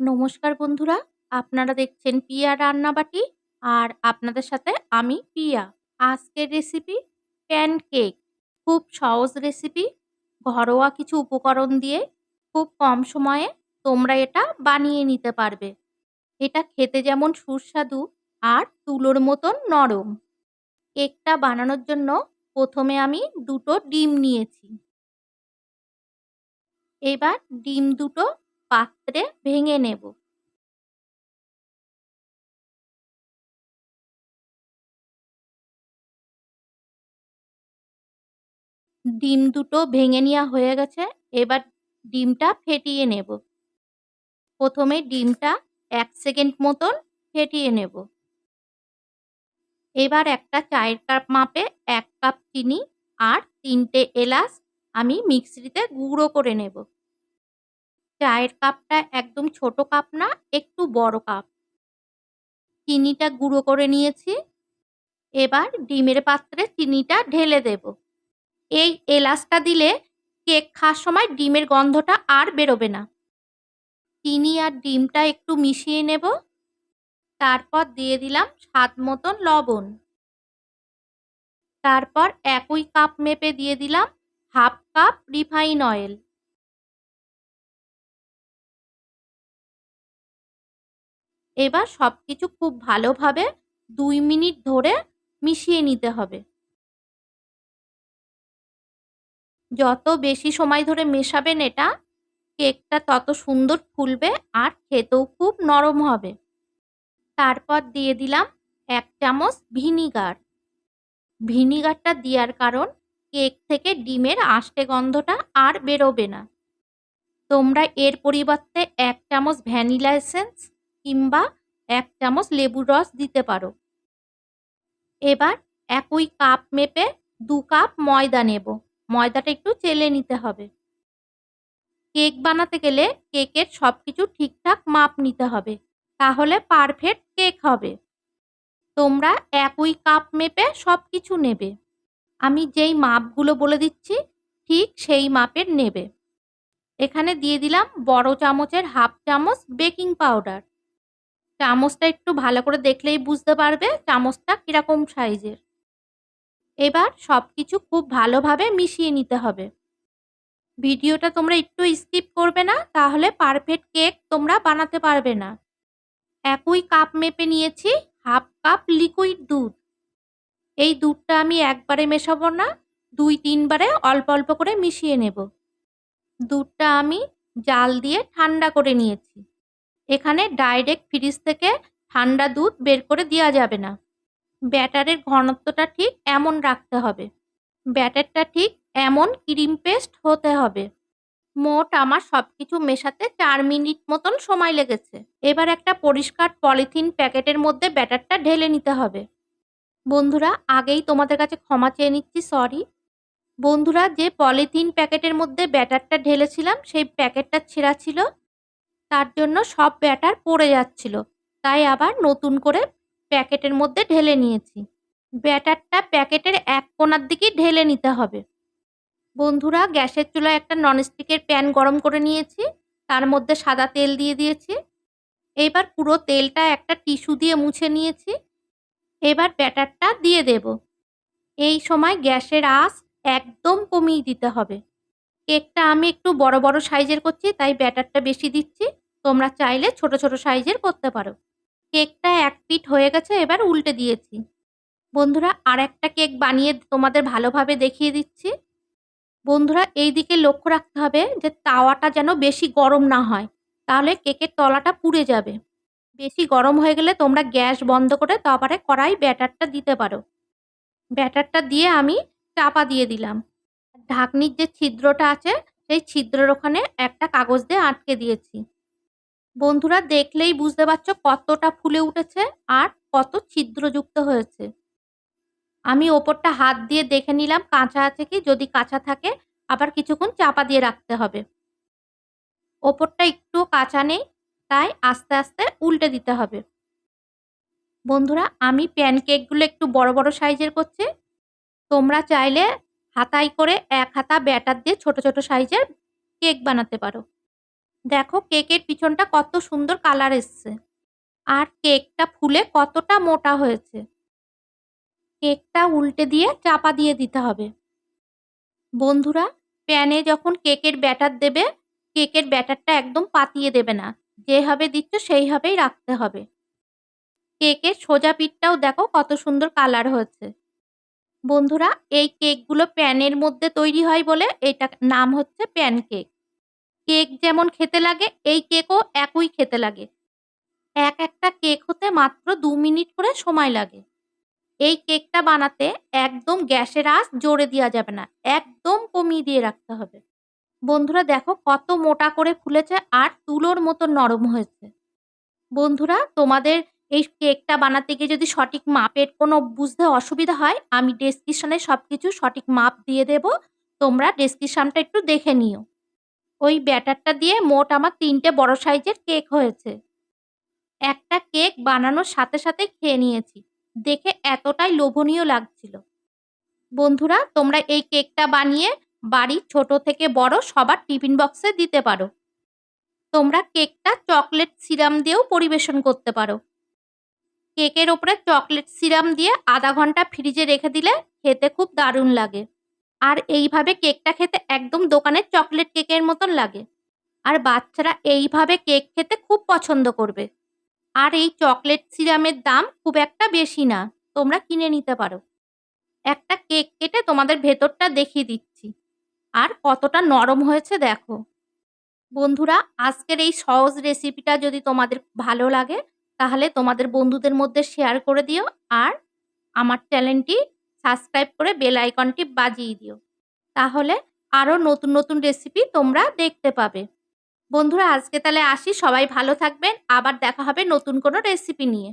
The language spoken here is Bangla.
নমস্কার বন্ধুরা, আপনারা দেখছেন পিয়া রান্নাবাটি আর আপনাদের সাথে আমি পিয়া। আজকের রেসিপি প্যানকেক খুব সহজ রেসিপি ঘরোয়া কিছু উপকরণ দিয়ে খুব কম সময়ে তোমরা এটা বানিয়ে নিতে পারবে। এটা খেতে যেমন সুস্বাদু আর তুলোর মতন নরম। কেকটা বানানোর জন্য প্রথমে আমি দুটো ডিম নিয়েছি। এবার ডিম দুটো পাত্রে ভেঙে নেব। ডিম দুটো ভেঙে নেওয়া হয়ে গেছে, এবার ডিমটা ফেটিয়ে নেব। প্রথমে ডিমটা এক সেকেন্ড মতন ফেটিয়ে নেব। এবার একটা চায়ের কাপ মাপে এক কাপ চিনি আর তিনটে এলাচ আমি মিক্সিতে গুঁড়ো করে নেব। চায়ের কাপটা একদম ছোট কাপ না, একটু বড় কাপ। চিনিটা গুঁড়ো করে নিয়েছি। এবার ডিমের পাত্রে চিনিটা ঢেলে দেব। এই এলাচটা দিলে কেক খাওয়ার সময় ডিমের গন্ধটা আর বেরোবে না। চিনি আর ডিমটা একটু মিশিয়ে নেব। তারপর দিয়ে দিলাম স্বাদ মতন লবণ। তারপর একই কাপ মেপে দিয়ে দিলাম হাফ কাপ রিফাইন অয়েল। এবার সব কিছু খুব ভালোভাবে দুই মিনিট ধরে মিশিয়ে নিতে হবে। যত বেশি সময় ধরে মেশাবেন এটা, কেকটা তত সুন্দর ফুলবে আর খেতেও খুব নরম হবে। তারপর দিয়ে দিলাম এক চামচ ভিনিগার। ভিনিগারটা দেওয়ার কারণ কেক থেকে ডিমের আষ্টে গন্ধটা আর বেরোবে না। তোমরা এর পরিবর্তে এক চামচ ভ্যানিলা এসেন্স কিংবা এক চামচ লেবুর রস দিতে পারো। এবার একই কাপ মেপে দু কাপ ময়দা নেব। ময়দাটা একটু চেলে নিতে হবে। কেক বানাতে গেলে কেকের সব কিছু ঠিকঠাক মাপ নিতে হবে। তাহলে পারফেক্ট কেক হবে। তোমরা একই কাপ মেপে সব কিছু নেবে। আমি যেই মাপগুলো বলে দিচ্ছি, ঠিক সেই মাপের নেবে। এখানে দিয়ে দিলাম বড় চামচের হাফ চামচ বেকিং পাউডার। চামচটা একটু ভালো করে দেখলেই বুঝতে পারবে চামচটা কীরকম সাইজের। এবার সব কিছু খুব ভালোভাবে মিশিয়ে নিতে হবে। ভিডিওটা তোমরা একটু স্কিপ করবে না, তাহলে পারফেক্ট কেক তোমরা বানাতে পারবে না। একই কাপ মেপে নিয়েছি, হাফ কাপ লিকুইড দুধ। এই দুধটা আমি একবারে মেশাবো না, দুই তিনবারে অল্প অল্প করে মিশিয়ে নেব। দুধটা আমি জাল দিয়ে ঠান্ডা করে নিয়েছি। এখানে ডাইরেক্ট ফ্রিজ থেকে ঠান্ডা দুধ বের করে দেওয়া যাবে না। ব্যাটারের ঘনত্বটা ঠিক এমন রাখতে হবে। ব্যাটারটা ঠিক এমন ক্রিম পেস্ট হতে হবে। মোট আমার সব কিছু মেশাতে চার মিনিট মতন সময় লেগেছে। এবার একটা পরিষ্কার পলিথিন প্যাকেটের মধ্যে ব্যাটারটা ঢেলে নিতে হবে। বন্ধুরা, আগেই তোমাদের কাছে ক্ষমা চেয়ে নিচ্ছি সরি বন্ধুরা, যে পলিথিন প্যাকেটের মধ্যে ব্যাটারটা ঢেলেছিলাম, সেই প্যাকেটটা ছেঁড়া ছিল। তার জন্য সব ব্যাটার পড়ে যাচ্ছিল। তাই আবার নতুন করে প্যাকেটের মধ্যে ঢেলে নিয়েছি। ব্যাটারটা প্যাকেটের এক কোনার দিকেই ঢেলে নিতে হবে। বন্ধুরা, গ্যাসের চুলায় একটা ননস্টিকের প্যান গরম করে নিয়েছি। তার মধ্যে সাদা তেল দিয়ে দিয়েছি। এবার পুরো তেলটা একটা টিস্যু দিয়ে মুছে নিয়েছি। এবার ব্যাটারটা দিয়ে দেব। এই সময় গ্যাসের আঁচ একদম কমিয়ে দিতে হবে। কেকটা আমি একটু বড় বড় সাইজের করছি, তাই ব্যাটারটা বেশি দিচ্ছি। তোমরা চাইলে ছোট ছোট সাইজের করতে পারো। কেকটা এক পিট হয়ে গেছে, এবার উল্টে দিয়েছি। বন্ধুরা আর একটা কেক বানিয়ে তোমাদের ভালোভাবে দেখিয়ে দিচ্ছি। বন্ধুরা, এই দিকে লক্ষ্য রাখতে হবে যে, তাওয়াটা যেন বেশি গরম না হয়, তাহলে কেকের তলাটা পুড়ে যাবে। বেশি গরম হয়ে গেলে তোমরা গ্যাস বন্ধ করে তারপরে কড়াই ব্যাটারটা দিতে পারো। ব্যাটারটা দিয়ে আমি চাপা দিয়ে দিলাম। ঢাকনির যে ছিদ্রটা আছে, সেই ছিদ্রের ওখানে একটা কাগজ দিয়ে আটকে দিয়েছি। বন্ধুরা দেখলেই বুঝতে পারছ কতটা ফুলে উঠেছে আর কত ছিদ্রযুক্ত হয়েছে। আমি ওপরটা হাত দিয়ে দেখে নিলাম, কাঁচা আছে কি? যদি কাঁচা থাকে, আবার কিছুক্ষণ চাপা দিয়ে রাখতে হবে। ওপরটা একটু কাঁচা নেই, তাই আস্তে আস্তে উল্টে দিতে হবে। বন্ধুরা, আমি প্যানকেকগুলো একটু বড় বড় সাইজের করছি। তোমরা চাইলে হাতাই করে এক হাতা ব্যাটার দিয়ে ছোট ছোট সাইজের কেক বানাতে পারো। দেখো কেকের পিছনটা কত সুন্দর কালার এসছে। আর কেকটা ফুলে কতটা মোটা হয়েছে। কেকটা উল্টে দিয়ে চাপা দিয়ে দিতে হবে। বন্ধুরা, প্যানে যখন কেকের ব্যাটার দেবে, কেকের ব্যাটারটা একদম পাতিয়ে দেবে না। যেভাবে দিচ্ছ সেইভাবেই রাখতে হবে। কেকের সোজা পিঠটাও দেখো কত সুন্দর কালার হয়েছে। বন্ধুরা, এই কেকগুলো প্যানের মধ্যে তৈরি হয় বলে এটা নাম হচ্ছে প্যান কেক কেক যেমন খেতে লাগে, এই কেকও একই খেতে লাগে। এক একটা কেক হতে মাত্র দু মিনিট করে সময় লাগে। এই কেকটা বানাতে একদম গ্যাসের আঁচ জোরে দেওয়া যাবে না, একদম কমিয়ে দিয়ে রাখতে হবে। বন্ধুরা, দেখো কত মোটা করে ফুলেছে আর তুলোর মতো নরম হয়েছে। বন্ধুরা, তোমাদের এই কেকটা বানাতে গিয়ে যদি সঠিক মাপের কোনো বুঝতে অসুবিধা হয়, আমি ডেসক্রিপশানে সব কিছু সঠিক মাপ দিয়ে দেব। তোমরা ডেসক্রিপশানটা একটু দেখে নিও। ওই ব্যাটারটা দিয়ে মোট আমার তিনটে বড় সাইজের কেক হয়েছে। একটা কেক বানানোর সাথে সাথে খেয়ে নিয়েছি। দেখে এতটাই লোভনীয় লাগছিল। বন্ধুরা, তোমরা এই কেকটা বানিয়ে বাড়ির ছোট থেকে বড় সবার টিফিন বক্সে দিতে পারো। তোমরা কেকটা চকলেট সিরাম দিয়েও পরিবেশন করতে পারো। কেকের ওপরে চকলেট সিরাম দিয়ে আধা ঘণ্টা ফ্রিজে রেখে দিলে খেতে খুব দারুণ লাগে। আর এইভাবে কেকটা খেতে একদম দোকানের চকলেট কেকের মতন লাগে। আর বাচ্চারা এইভাবে কেক খেতে খুব পছন্দ করবে। আর এই চকলেট সিরামের দাম খুব একটা বেশি না, তোমরা কিনে নিতে পারো। একটা কেক কেটে তোমাদের ভেতরটা দেখিয়ে দিচ্ছি। আর কতটা নরম হয়েছে দেখো। বন্ধুরা, আজকের এই সহজ রেসিপিটা যদি তোমাদের ভালো লাগে তাহলে তোমাদের বন্ধুদের মধ্যে শেয়ার করে দিও আর আমার চ্যানেলটি সাবস্ক্রাইব করে বেল আইকনটি বাজিয়ে দিও। তাহলে আরও নতুন নতুন রেসিপি তোমরা দেখতে পাবে। বন্ধুরা, আজকে তাহলে আসি। সবাই ভালো থাকবেন। আবার দেখা হবে নতুন কোনো রেসিপি নিয়ে।